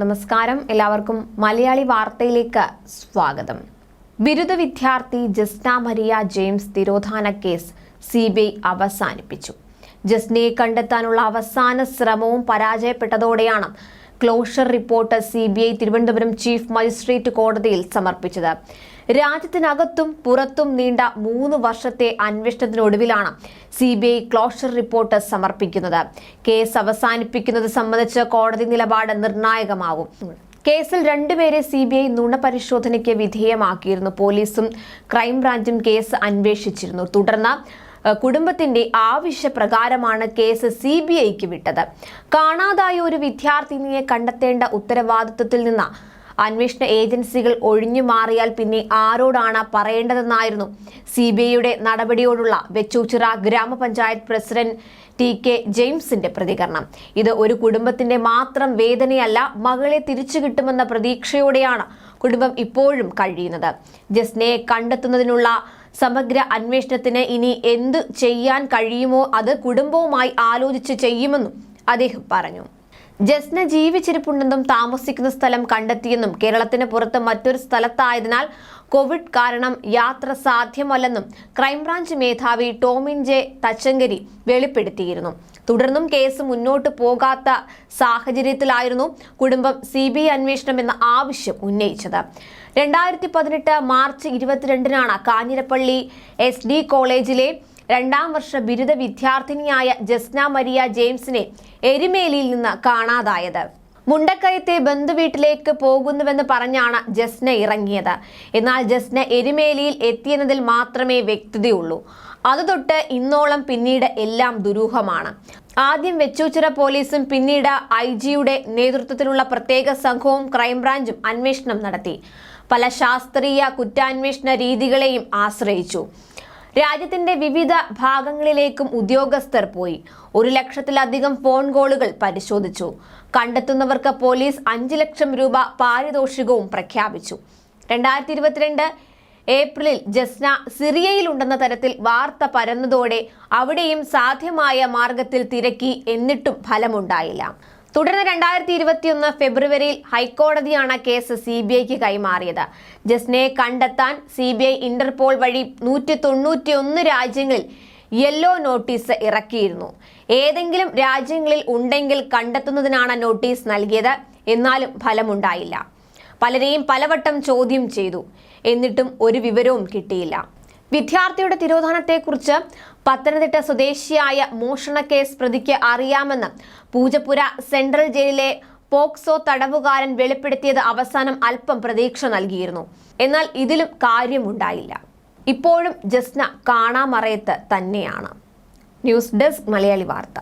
നമസ്കാരം. എല്ലാവർക്കും മലയാളി വാർത്തയിലേക്ക് സ്വാഗതം. ബിരുദ വിദ്യാർത്ഥി ജസ്ന മരിയ ജെയിംസ് തിരോധാന കേസ് സി ബി ഐ അവസാനിപ്പിച്ചു. ജസ്നയെ കണ്ടെത്താനുള്ള അവസാന ശ്രമവും പരാജയപ്പെട്ടതോടെയാണ് closure report C B I Thiruvananthapuram chief magistrate കോടതിയിൽ സമർപ്പിച്ചത്. രാജ്യത്തിനകത്തും പുറത്തും നീണ്ട മൂന്ന് വർഷത്തെ അന്വേഷണത്തിനൊടുവിലാണ് C B I closure report സമർപ്പിക്കുന്നത്. കേസ് അവസാനിപ്പിക്കുന്നത് സംബന്ധിച്ച് കോടതി നിലപാട് നിർണായകമാകും. കേസിൽ രണ്ടുപേരെ സി ബി ഐ നുണപരിശോധനയ്ക്ക് വിധേയമാക്കിയിരുന്നു. പോലീസും ക്രൈംബ്രാഞ്ചും കേസ് അന്വേഷിച്ചിരുന്നു. തുടർന്ന് കുടുംബത്തിന്റെ ആവശ്യപ്രകാരമാണ് കേസ് സി ബി ഐക്ക് വിട്ടത്. കാണാതായ ഒരു വിദ്യാർത്ഥിനിയെ കണ്ടെത്തേണ്ട ഉത്തരവാദിത്വത്തിൽ നിന്ന് അന്വേഷണ ഏജൻസികൾ ഒഴിഞ്ഞു മാറിയാൽ പിന്നെ ആരോടാണ് പറയേണ്ടതെന്നായിരുന്നു സി ബി ഐയുടെ നടപടിയോടുള്ള വെച്ചൂച്ചിറ ഗ്രാമപഞ്ചായത്ത് പ്രസിഡന്റ് ടി കെ ജെയിംസിന്റെ പ്രതികരണം. ഇത് ഒരു കുടുംബത്തിന്റെ മാത്രം വേദനയല്ല മകളെ തിരിച്ചു കിട്ടുമെന്ന പ്രതീക്ഷയോടെയാണ് കുടുംബം ഇപ്പോഴും കഴിയുന്നത്. ജസ്നയെ കണ്ടെത്തുന്നതിനുള്ള സമഗ്ര അന്വേഷണത്തിന് ഇനി എന്തു ചെയ്യാൻ കഴിയുമോ അത് കുടുംബവുമായി ആലോചിച്ച് ചെയ്യുമെന്നും അദ്ദേഹം പറഞ്ഞു. ജസ്ന ജീവിച്ചിരിപ്പുണ്ടെന്നും താമസിക്കുന്ന സ്ഥലം കണ്ടെത്തിയെന്നും കേരളത്തിന് പുറത്ത് മറ്റൊരു സ്ഥലത്തായതിനാൽ കോവിഡ് കാരണം യാത്ര സാധ്യമല്ലെന്നും ക്രൈംബ്രാഞ്ച് മേധാവി ടോമിൻ ജെ തച്ചങ്കരി വെളിപ്പെടുത്തിയിരുന്നു. തുടർന്നും കേസ് മുന്നോട്ട് പോകാത്ത സാഹചര്യത്തിലായിരുന്നു കുടുംബം സി ബി ഐ അന്വേഷണം എന്ന ആവശ്യം ഉന്നയിച്ചത്. രണ്ടായിരത്തി പതിനെട്ട് മാർച്ച് ഇരുപത്തിരണ്ടിനാണ് കാഞ്ഞിരപ്പള്ളി എസ് ഡി കോളേജിലെ രണ്ടാം വർഷ ബിരുദ വിദ്യാർത്ഥിനിയായ ജസ്ന മരിയ ജെയിംസിനെ എരുമേലിയിൽ നിന്ന് കാണാതായത്. മുണ്ടക്കയത്തെ ബന്ധുവീട്ടിലേക്ക് പോകുന്നുവെന്ന് പറഞ്ഞാണ് ജസ്ന ഇറങ്ങിയത്. എന്നാൽ ജസ്ന എരുമേലിയിൽ എത്തിയെന്നതിൽ മാത്രമേ വ്യക്തതയുള്ളൂ. അത് തൊട്ട് ഇന്നോളം പിന്നീട് എല്ലാം ദുരൂഹമാണ്. ആദ്യം വെച്ചൂച്ചിറ പോലീസും പിന്നീട് ഐ ജിയുടെ നേതൃത്വത്തിലുള്ള പ്രത്യേക സംഘവും ക്രൈംബ്രാഞ്ചും അന്വേഷണം നടത്തി. പല ശാസ്ത്രീയ കുറ്റാന്വേഷണ രീതികളെയും ആശ്രയിച്ചു. രാജ്യത്തിന്റെ വിവിധ ഭാഗങ്ങളിലേക്കും ഉദ്യോഗസ്ഥർ പോയി. ഒരു ലക്ഷത്തിലധികം ഫോൺ കോളുകൾ പരിശോധിച്ചു. കണ്ടെത്തുന്നവർക്ക് പോലീസ് അഞ്ച് ലക്ഷം രൂപ പാരിതോഷികവും പ്രഖ്യാപിച്ചു. രണ്ടായിരത്തി ഇരുപത്തിരണ്ട് ഏപ്രിലിൽ ജസ്ന സിറിയയിലുണ്ടെന്ന തരത്തിൽ വാർത്ത പരന്നതോടെ അവിടെയും സാധ്യമായ മാർഗത്തിൽ തിരക്കി എന്നിട്ടും ഫലമുണ്ടായില്ല. തുടർന്ന് രണ്ടായിരത്തി ഇരുപത്തിയൊന്ന് ഫെബ്രുവരിയിൽ ഹൈക്കോടതിയാണ് കേസ് സി ബി ഐക്ക് കൈമാറിയത്. ജസ്നയെ കണ്ടെത്താൻ സി ബി ഐ ഇന്റർപോൾ വഴി നൂറ്റി തൊണ്ണൂറ്റി ഒന്ന് രാജ്യങ്ങളിൽ യെല്ലോ നോട്ടീസ് ഇറക്കിയിരുന്നു. ഏതെങ്കിലും രാജ്യങ്ങളിൽ ഉണ്ടെങ്കിൽ കണ്ടെത്തുന്നതിനാണ് നോട്ടീസ് നൽകിയത്. എന്നാലും ഫലമുണ്ടായില്ല. പലരെയും പലവട്ടം ചോദ്യം ചെയ്തു. എന്നിട്ടും ഒരു വിവരവും കിട്ടിയില്ല. വിദ്യാർത്ഥിയുടെ തിരോധാനത്തെക്കുറിച്ച് പത്തനംതിട്ട സ്വദേശിയായ മോഷണ കേസ് പ്രതിക്ക് അറിയാമെന്ന് പൂജപ്പുര സെൻട്രൽ ജയിലിലെ പോക്സോ തടവുകാരൻ വെളിപ്പെടുത്തിയത് അവസാനം അല്പം പ്രതീക്ഷ നൽകിയിരുന്നു. എന്നാൽ ഇതിലും കാര്യമുണ്ടായില്ല. ഇപ്പോഴും ജസ്ന കാണാമറയത്ത് തന്നെയാണ്. ന്യൂസ് ഡെസ്ക് മലയാളി വാർത്ത.